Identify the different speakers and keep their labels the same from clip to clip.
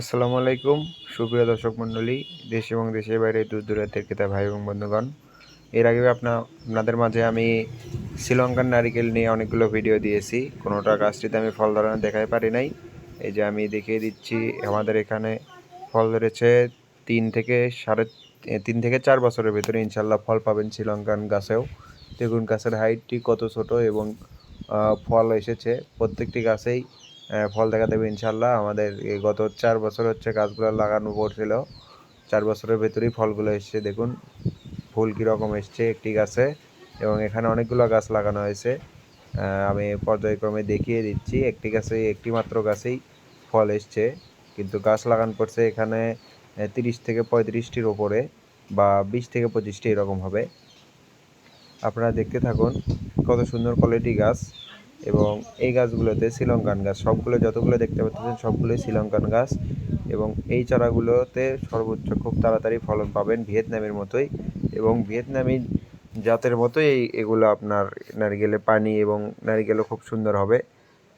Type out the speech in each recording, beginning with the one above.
Speaker 1: আসসালামু আলাইকুম। সুপ্রিয় দর্শক মণ্ডলী, দেশ এবং দেশের বাইরে দূর দূরান্তের ক্রেতা ভাই এবং বন্ধুগণ, এর আগে আপনার আপনাদের মাঝে আমি শ্রীলঙ্কার নারিকেল নিয়ে অনেকগুলো ভিডিও দিয়েছি। কোনোটা গাছটিতে আমি ফল ধরানো দেখাই পারি নাই। এই যে আমি দেখিয়ে দিচ্ছি, আমাদের এখানে ফল ধরেছে তিন থেকে সাড়ে তিন থেকে চার বছরের ভেতরে ইনশাল্লাহ ফল পাবেন শ্রীলঙ্কান গাছেও। দেখুন গাছের হাইটটি কত ছোট এবং ফল এসেছে। প্রত্যেকটি গাছেই ফল দেখা দেবে ইনশাল্লাহ আমাদের এই গত চার বছর হচ্ছে গাছগুলো লাগানো পড়ছিল। চার বছরের ভেতরেই ফলগুলো এসছে, দেখুন। ফুল কীরকম এসছে একটি গাছে এবং এখানে অনেকগুলো গাছ লাগানো হয়েছে। আমি পর্যায়ক্রমে দেখিয়ে দিচ্ছি, একটি গাছে একটি মাত্র গাছেই ফল এসছে। কিন্তু গাছ লাগান পড়ছে এখানে তিরিশ থেকে পঁয়ত্রিশটির ওপরে বা বিশ থেকে পঁচিশটি এরকম হবে। আপনারা দেখতে থাকুন কত সুন্দর কোয়ালিটি গাছ। এবং এই গাছগুলোতে শ্রীলঙ্কান গাছ, সবগুলো যতগুলো দেখতে পাচ্ছেন সবগুলোই শ্রীলঙ্কান গাছ এবং এই চারাগুলোতে সর্বোচ্চ খুব তাড়াতাড়ি ফলন পাবেন ভিয়েতনামের মতোই এবং ভিয়েতনামি জাতের মতোই এই, এগুলো আপনার নারিকেলে পানি এবং নারিকেলও খুব সুন্দর হবে।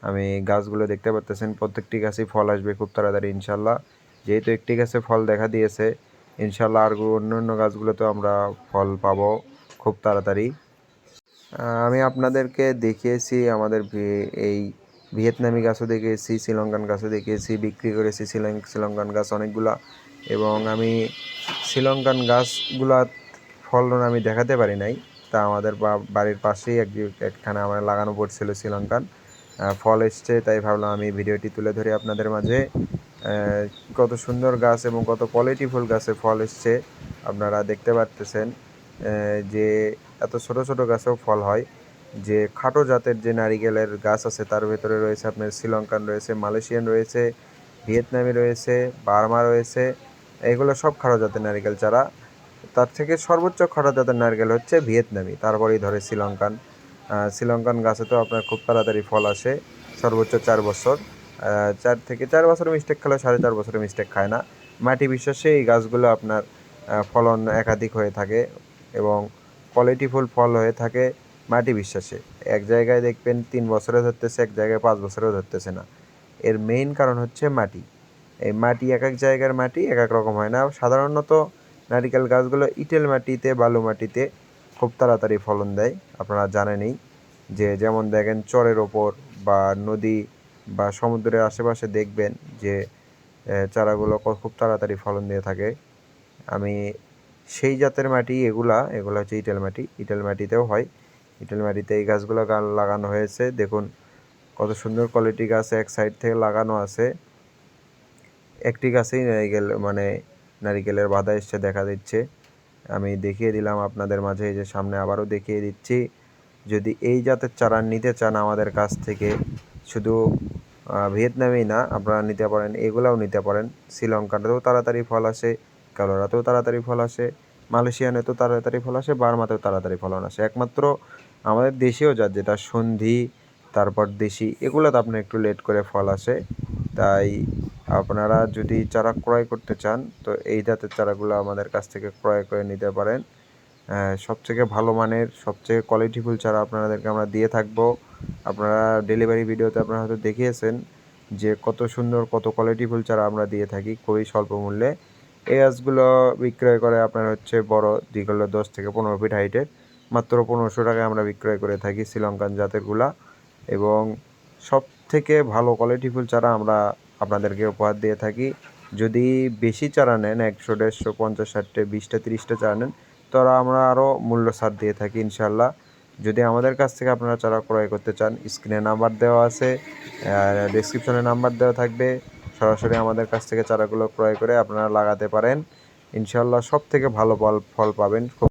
Speaker 1: আমি গাছগুলো দেখতে পাচ্ছেন, প্রত্যেকটি গাছেই ফল আসবে খুব তাড়াতাড়ি ইনশাল্লাহ যেহেতু একটি গাছে ফল দেখা দিয়েছে ইনশাল্লাহ আর অন্য অন্য গাছগুলোতেও আমরা ফল পাবো খুব তাড়াতাড়ি। আমি আপনাদেরকে দেখিয়েছি, আমাদের এই ভিয়েতনামি গাছও দেখিয়েছি, শ্রীলঙ্কান গাছও দেখিয়েছি, বিক্রি করেছি শ্রীলঙ্ক শ্রীলঙ্কান গাছ অনেকগুলা। এবং আমি শ্রীলঙ্কান গাছগুলা ফলন আমি দেখাতে পারি নাই। তা আমাদের বাড়ির পাশেই এক, একখানে আমার লাগানো পড়ছিল শ্রীলঙ্কান। ফল এসছে, তাই ভাবলাম আমি ভিডিওটি তুলে ধরি আপনাদের মাঝে। কত সুন্দর গাছ এবং কত কোয়ালিটিফুল গাছে ফল এসছে, আপনারা দেখতে পারতেছেন। যে এত ছোট ছোট গাছেও ফল হয়। যে খাটো জাতের যে নারিকেলের গাছ আছে, তার ভেতরে রয়েছে আপনার শ্রীলঙ্কান রয়েছে, মালয়েশিয়ান রয়েছে, ভিয়েতনামি রয়েছে, বার্মা রয়েছে এগুলো সব খাটো জাতের নারিকেল চারা। তার থেকে সর্বোচ্চ খাটো জাতের নারকেল হচ্ছে ভিয়েতনামি, তারপরেই ধরে শ্রীলঙ্কান। শ্রীলঙ্কান গাছে তো আপনার খুব তাড়াতাড়ি ফল আসে, সর্বোচ্চ চার বছর। চার থেকে চার বছর মিস্টেক খেলে সাড়ে চার বছরের মিস্টেক খায় না। মাটি বিশ্বাসে এই গাছগুলো আপনার ফলন একাধিক হয়ে থাকে এবং কোয়ালিটিফুল ফল হয়ে থাকে মাটি বিশ্বাসে। এক জায়গায় দেখবেন তিন বছরে ধরতেছে, এক জায়গায় পাঁচ বছরেও ধরতেছে না। এর মেইন কারণ হচ্ছে মাটি। এই মাটি এক এক জায়গার মাটি, এক এক রকম হয় না। সাধারণত নারিকেল গাছগুলো ইটেল মাটিতে, বালু মাটিতে খুব তাড়াতাড়ি ফলন দেয়। আপনারা জানেনই যে যেমন দেখেন চরের ওপর বা নদী বা সমুদ্রের আশেপাশে দেখবেন যে চারাগুলো খুব তাড়াতাড়ি ফলন দিয়ে থাকে। আমি সেই জাতের মাটি, এগুলা এগুলা হচ্ছে ইটেল মাটি। ইটেল মাটিতেও হয়। ইটেল মাটিতে এই গাছগুলো লাগানো হয়েছে। দেখুন কত সুন্দর কোয়ালিটি গাছ এক সাইড থেকে লাগানো আছে। একটি গাছেই নারিকেল মানে নারিকেলের বাধা এসছে দেখা দিচ্ছে। আমি দেখিয়ে দিলাম আপনাদের মাঝে, এই যে সামনে আবারও দেখিয়ে দিচ্ছি। যদি এই জাতের চারা নিতে চান আমাদের কাছ থেকে, শুধু ভিয়েতনামেই না, আপনারা নিতে পারেন, এগুলাও নিতে পারেন। শ্রীলঙ্কাতেও তাড়াতাড়ি ফল আসে। কালোরাতেও তাড়াতাড়ি ফল আসে মালয়েশিয়ানেতেও তাড়াতাড়ি ফল আসে, বার্মাতেও তাড়াতাড়ি ফলন আসে। একমাত্র আমাদের দেশীয় জাত যেটা সন্ধি, তারপর দেশি, এগুলোতে আপনার একটু লেট করে ফল আসে। তাই আপনারা যদি চারা ক্রয় করতে চান, তো এই জাতের চারাগুলো আমাদের কাছ থেকে ক্রয় করে নিতে পারেন। সবথেকে ভালো মানের, সবথেকে কোয়ালিটিফুল চারা আপনাদেরকে আমরা দিয়ে থাকব। আপনারা ডেলিভারি ভিডিওতে আপনারা হয়তো দেখিয়েছেন যে কত সুন্দর, কত কোয়ালিটিফুল চারা আমরা দিয়ে থাকি, খুবই স্বল্প মূল্যে। এই গাছগুলো বিক্রয় করে আপনার হচ্ছে বড় যেগুলো দশ থেকে পনেরো ফিট হাইটের মাত্র পনেরোশো টাকায় আমরা বিক্রয় করে থাকি শ্রীলঙ্কান জাতেরগুলা এবং সব থেকে ভালো কোয়ালিটি ফুল চারা আমরা আপনাদেরকে উপহার দিয়ে থাকি। যদি বেশি চারা নেন, একশো, দেড়শো, পঞ্চাশ ষাটটে বিশটা, তিরিশটা চারা নেন, তারা আমরা আরও মূল্য ছাড় দিয়ে থাকি ইনশাল্লাহ যদি আমাদের কাছ থেকে আপনারা চারা ক্রয় করতে চান, স্ক্রিনে নাম্বার দেওয়া আছে ডিসক্রিপশনে নাম্বার দেওয়া থাকবে। সরাসরি আমাদের কাছ থেকে চারাগুলো ক্রয় করে আপনারা লাগাতে পারেন। ইনশাল্লাহ সব থেকে ভালো ফল ফল পাবেন। খুব